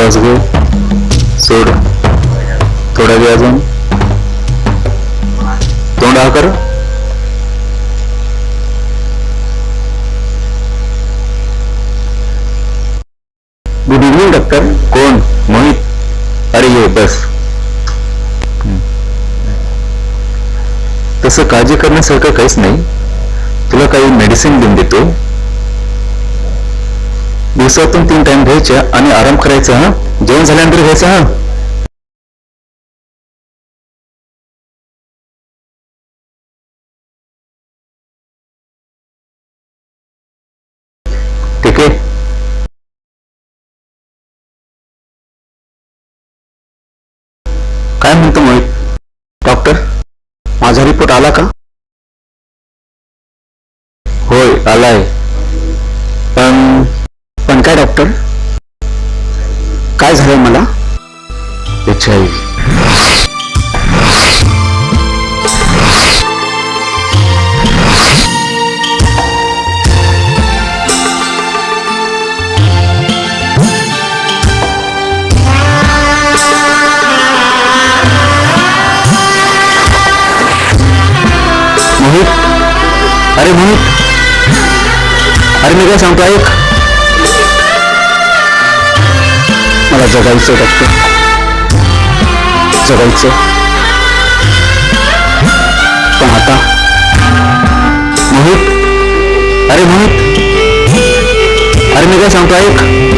श्वास घे सोड. थोडा वेळ अजून. तोंड हा कर. गुड इव्हनिंग डॉक्टर कोण? मोहित. अरे ये बस. तसं काळजी करण्यासारखं काहीच नाही. तुला काही मेडिसिन देऊन देतो. दिवसातून तीन टाइम घ्यायच्या आणि आराम करायचा हा? जेवण झाल्यानंतर घ्यायचा हा? ठीक आहे. काय म्हणतो मोहित? डॉक्टर माझा रिपोर्ट आला का? मी काय सांगतो ऐक. मला जगायचं डॉक्टर जगायचं पण आता मोहित. अरे मोहित. अरे मी काय सांगतो ऐक.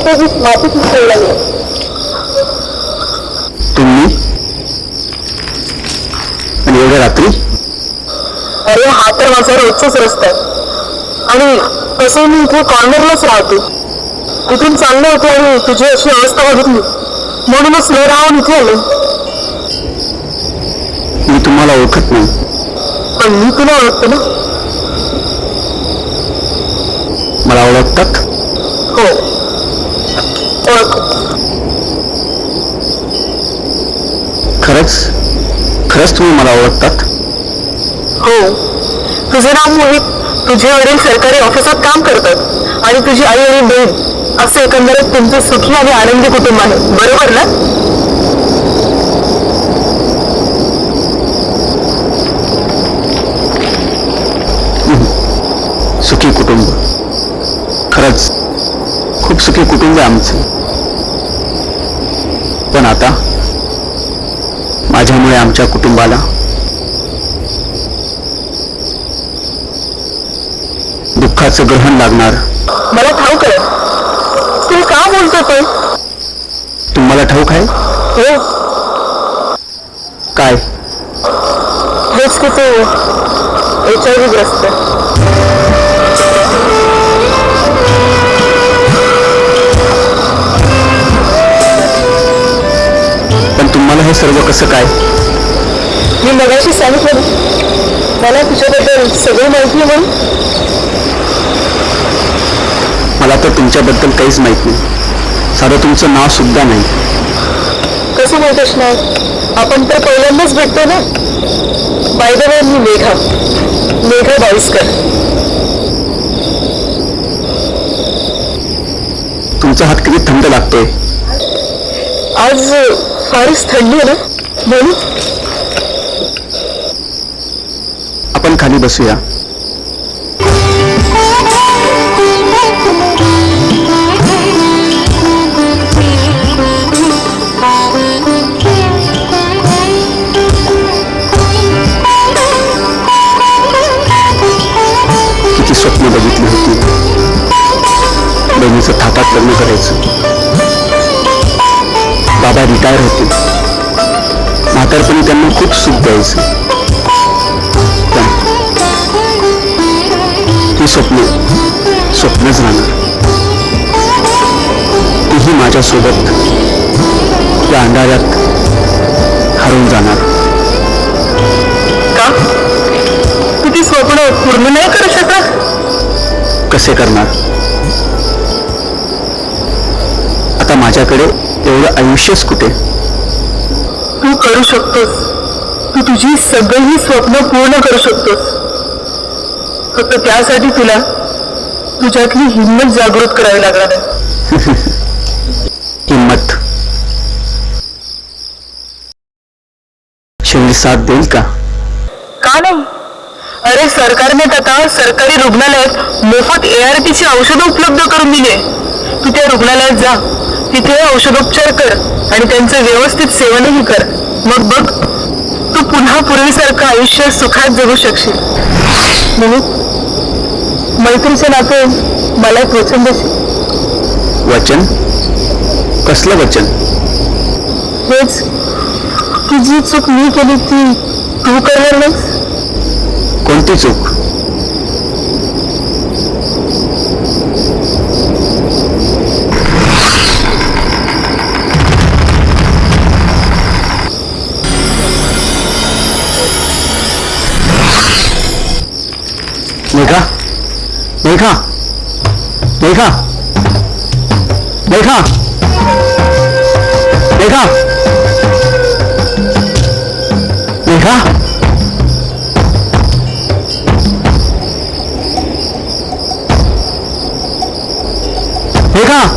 तर लागले तुम्ही? आणि एवढ्या रात्री? अरे हा तर माझा रोजचाच रस्ता आहे. आणि तसं मी इथे कॉर्नरलाच राहते. तिथून चालले होते आणि तुझी अशी अवस्था बघितली. म्हणूनच न राहून इथे आले. मी तुम्हाला ओळखत नाही. पण मी तुला ओळखते ना. मला ओळखतात हो ओळख खरंच खरंच तुम्ही मला ओळखतात? हो. तुझे नाव मोहित. तुझे वडील सरकारी ऑफिसात काम करतात. आणि तुझी आई आणि बहीण असं एकंदरीत तुमचं सुखी आणि आनंदी कुटुंब आहे. बरोबर ना? सुखी कुटुंब. खरंच खूप सुखी कुटुंब आहे आमचं. पण आता माझ्यामुळे आमच्या कुटुंबाला दुःखाचं ग्रहण लागणार. मला ठाऊक आहे. तू का बोलतो ते तुम्हाला ठाऊक आहे? हो. काय? हेच की तू एच आय ग्रस्त हे सर्व कसं काय? मी मगाशी सांगितलं मला तुझ्याबद्दल सगळी माहिती आहे म्हणून. मला तर तुमच्याबद्दल काहीच माहीत नाही. साधं तुमचं नाव सुद्धा नाही. कसं माहीत असणार आपण तर पहिल्यांदाच भेटतो ना. बाय द वे मी मेघा. मेघा बाईसकर. तुमचा हात किती थंड लागतोय. आज फारच थंडी आहे ना? बोलू. आपण खाली बसूया. किती स्वप्न बघितली होती. बहिणीचं थाटात लग्न करायचं. बाबा रिटायर होते. म्हातारपणी त्यांना खूप सुख द्यायचं. ही स्वप्न स्वप्नच राहणार. तीही माझ्यासोबत या अंधाऱ्यात हरवून जाणार. का? तू ती स्वप्न पूर्ण नाही करू शकत? कसे करणार? आता माझ्याकडे एवढं आयुष्यच कुठे? तू करू शकतोस. तू तुझी सगळी स्वप्न पूर्ण करू शकतोस. फक्त त्यासाठी तुला तुझ्यातली हिंमत जागृत करावी लागणार आहे. हिम्मत शरीर साथ देईल का? का नाही? अरे सरकारने आता सरकारी रुग्णालयात मोफत एआरटीची औषधं उपलब्ध करून दिली तू त्या रुग्णालयात जा. तिथे औषधोपचार कर आणि त्यांचं व्यवस्थित सेवनही कर. मग बघ तू पुन्हा पूर्वीसारखं आयुष्य सुखात जगू शकशील. म्हणून मैत्रीच्या नाते मला एक वचन देशील वचन? कसलं वचन? हेच की जी चूक मी केली ती तू करणार नाहीस. कोणती चूक? 没看没看没看没看没看没看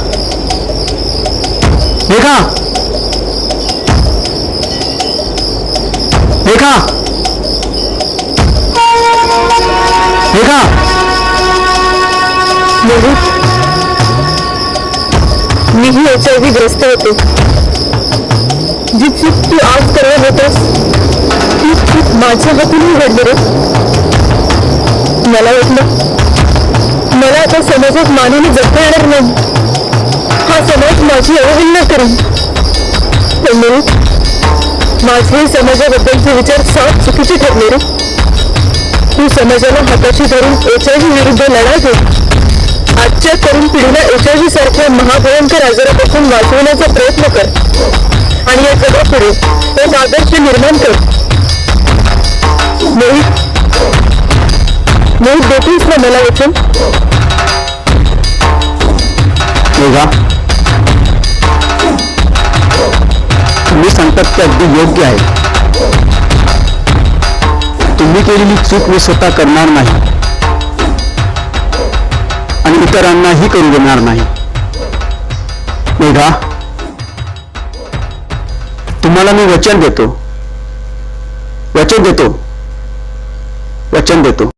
没看没看没看没看。मोहित मीही एच आय व्ही ग्रस्त होते. जी चूक तू आज करत होतास ती चूक माझ्या हातूनही घडली रे. मला वाटलं मला आता समाजात मानवणी जगता येणार नाही. हा समाज माझी अवहेलना करेल. पण मी माझे समाजाबद्दलचे विचार साफ चुकीचे ठरले रे. तू समाजाला हाताशी धरून एच आय व्ही विरुद्ध लढा घे. आजच्या तरुण पिढीला एच आय व्ही सारख्या महाभयंकर आजारापासून वाचवण्याचा प्रयत्न कर. आणि या जगापुढे एक आदर्श निर्माण कर. मोहित मोहित देतोस ना मला वचन? मेघा तुम्ही सांगतात ते अगदी योग्य आहे. तुम्ही केलेली चूक मी स्वतः करणार नाही. इतरांनाही करू देणार नाही. मेघा तुम्हाला मी वचन देतो. वचन देतो. वचन देतो.